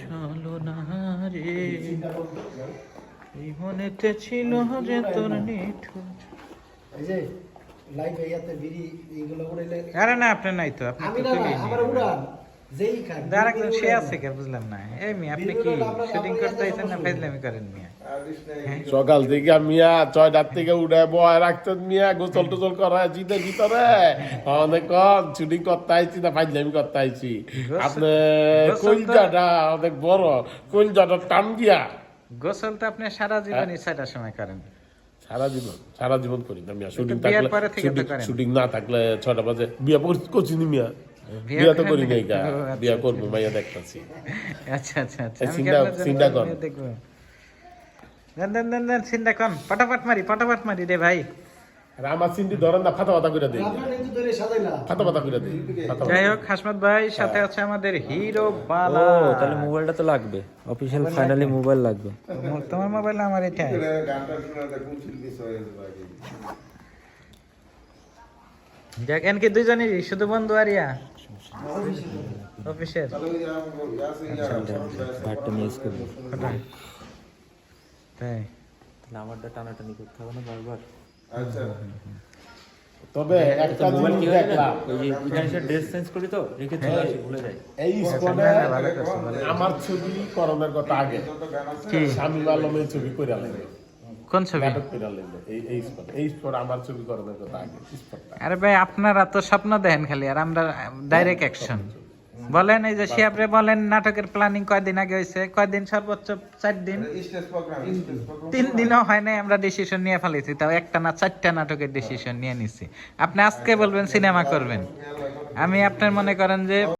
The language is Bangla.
চলো না রে। এই মনেতে ছিল যে তোর নিঠু এই যে লাইভ ইয়াতে বিড়ি এইগুলো আরে না আপনি নাই তো আপনি আমি তো যেই সে আছে কে বুঝলাম না। এই মি আপনি কি শুটিং করতে আইছেন না ফাইজলামি করেন মিয়া? সকাল থেকে মিয়া ছয়টার থেকে উঠে বয় রাখতেন মিয়া গোসল টোসল করা জিতে ভিতরে। কম শুটিং করতে আইছি না ফাইজলামি করতে আইছি। আপনি কলজাটা অনেক বড় কলজাটা টান দিয়া। গোসল তো আপনি সারা জীবনই ছয়টার সময় করেন। সারা জীবন সারা জীবন করি না মিয়া শুটিং থাকলে শুটিং- না থাকলে ছয়টা বাজে। বিয়া কর- করছি মিয়া। বিয়া তো করি নাই? গা আচ্ছা, বিয়া করব মাইয়া দেখতাছি। আচ্ছা আচ্ছা আচ্ছা। চিন্তা- চিন্তা কর। দেন দেন দেন দেন চিন্তা কন পটাপট মারি পটাপট মারি রে ভাই। আমার সিন্ডি ধরেন না ফাতা ফাতা করে দিই ফাতা ফাতা করে দিই যাই হোক হাসমত ভাই সাথে আছে আমাদের হিরো ও তাহলে মোবাইলটা তো লাগবে। অফিসিয়াল ফাইনালি মোবাইল লাগবে। তোমার মোবাইল আমার এটা দেখ এনকে দুইজনই শুধু বন্ধু আর ইয়া। অফিসের তাহলে আমি ইয়াসে ভাতটা মিস করব তাই তাহলে আমারটা টানাটানি করতে হবে না বারবার। আচ্ছা। তবে একটা জিনিস কি না দেখলাম। ওই যে এখানে সে ড্রেস চেঞ্জ করি তো রেখে চলে আসি ভুলে যাই। এই আমার ছবি করোনার কথা আগে। স্বামী আলমের ছবি করে লাগবে কোন ছবি? আরে ভাই আপনারা তো স্বপ্ন দেখেন খালি আর আমরা ডাইরেক্ট অ্যাকশন বলেন এই যে শিয়াবরে বলেন নাটকের প্ল্যানিং কয়দিন আগে হয়েছে কয়দিন সর্বোচ্চ? চার দিন? তিন দিনও হয় নাই আমরা ডিসিশন নিয়ে ফেলেছি তাও একটা না চারটা নাটকের ডিসিশন নিয়ে নিছি। আপনি আজকে বলবেন সিনেমা করবেন। আমি আপনার মনে করেন যে